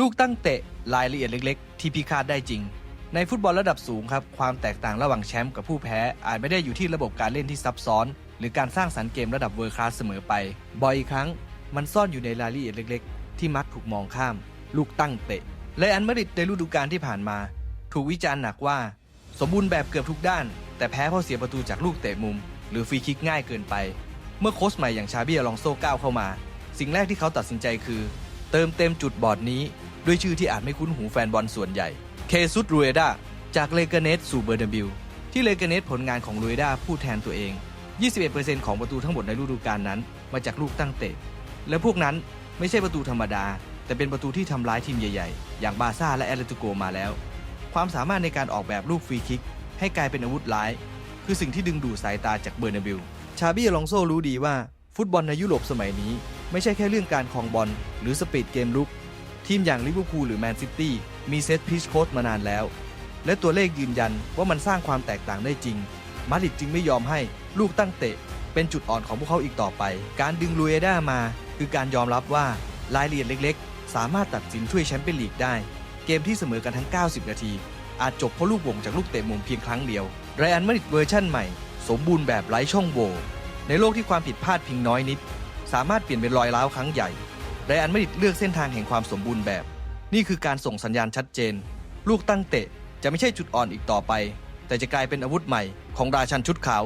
ลูกตั้งเตะรายละเอียดเล็ก ๆ ที่พิฆาตได้จริง ในฟุตบอลระดับสูงครับ ความแตกต่างระหว่างแชมป์กับผู้แพ้ อาจไม่ได้อยู่ที่ระบบการเล่นที่ซับซ้อน หรือการสร้างสรรค์เกมระดับเวอร์คลาสเสมอไป บ่อยครั้ง มันซ่อนอยู่ในรายละเอียดเล็ก ๆ ที่มักถูกมองข้าม ลูกตั้งเตะและอันมาริดในฤดูกาลที่ผ่านมา ถูกวิจารณ์หนักว่า สมบูรณ์แบบเกือบทุกด้าน แต่แพ้เพราะเสียประตูจากลูกเตะมุม หรือฟรีคิกง่ายเกินไป เมื่อโค้ชใหม่อย่างชาเบียลองโซก้าวเข้ามา สิ่งแรกที่เขาตัดสินใจคือ เติมเต็มจุดบอดนี้ ด้วยชื่อที่อาจไม่คุ้นหูแฟนบอลส่วนใหญ่ เคซุดรูเอดาจากเลเกเนสสู่เบอร์เดบิลที่เลเกเนสผลงานของรูเอดาพูดแทนตัวเอง 21%ของประตูทั้งหมดในฤดูกาลนั้น มาจากลูกตั้งเตะ และพวกนั้นไม่ใช่ประตูธรรมดา แต่เป็นประตูที่ทำร้ายทีมใหญ่ๆ อย่างบาซ่าและแอตเลติโกมาแล้ว ความสามารถในการออกแบบลูกฟรีคิก ให้กลายเป็นอาวุธร้าย คือสิ่งที่ดึงดูดสายตาจากเบอร์นาบิลชาบี้อลองโซรู้ดีว่าฟุตบอลในยุโรปสมัยนี้ ไม่ใช่แค่เรื่องการคองบอลหรือสปีดเกมลุก ทีมอย่างลิเวอร์พูลหรือแมนซิตี้มีเซตพิชโค้ดมานานแล้ว และตัวเลขยืนยันว่ามันสร้างความแตกต่างได้จริง มาดริดจึงไม่ยอมให้ลูกตั้งเตะ เป็นจุดอ่อนของพวกเขาอีกต่อไป การดึงลูเอด้ามา คือการยอมรับว่ารายละเอียดเล็ก ๆ สามารถตัดสินถ้วยแชมเปี้ยนลีกได้ เกมที่เสมอกันทั้ง 90 นาที อาจจบเพราะลูกบ่งจากลูกเตะมุมเพียงครั้งเดียวไรอันมาดริดเวอร์ชั่นใหม่ สมบูรณ์แบบไร้ช่องโหว่ในโลกที่ความผิดพลาดเพียงน้อยนิด สามารถเปลี่ยนเป็นรอยร้าวครั้งใหญ่ไรอันไม่ดิดเลือกเส้นทางแห่งความสมบูรณ์แบบ นี่คือการส่งสัญญาณชัดเจน ลูกตั้งเตะจะไม่ใช่จุดอ่อนอีกต่อไป แต่จะกลายเป็นอาวุธใหม่ของราชันชุดขาว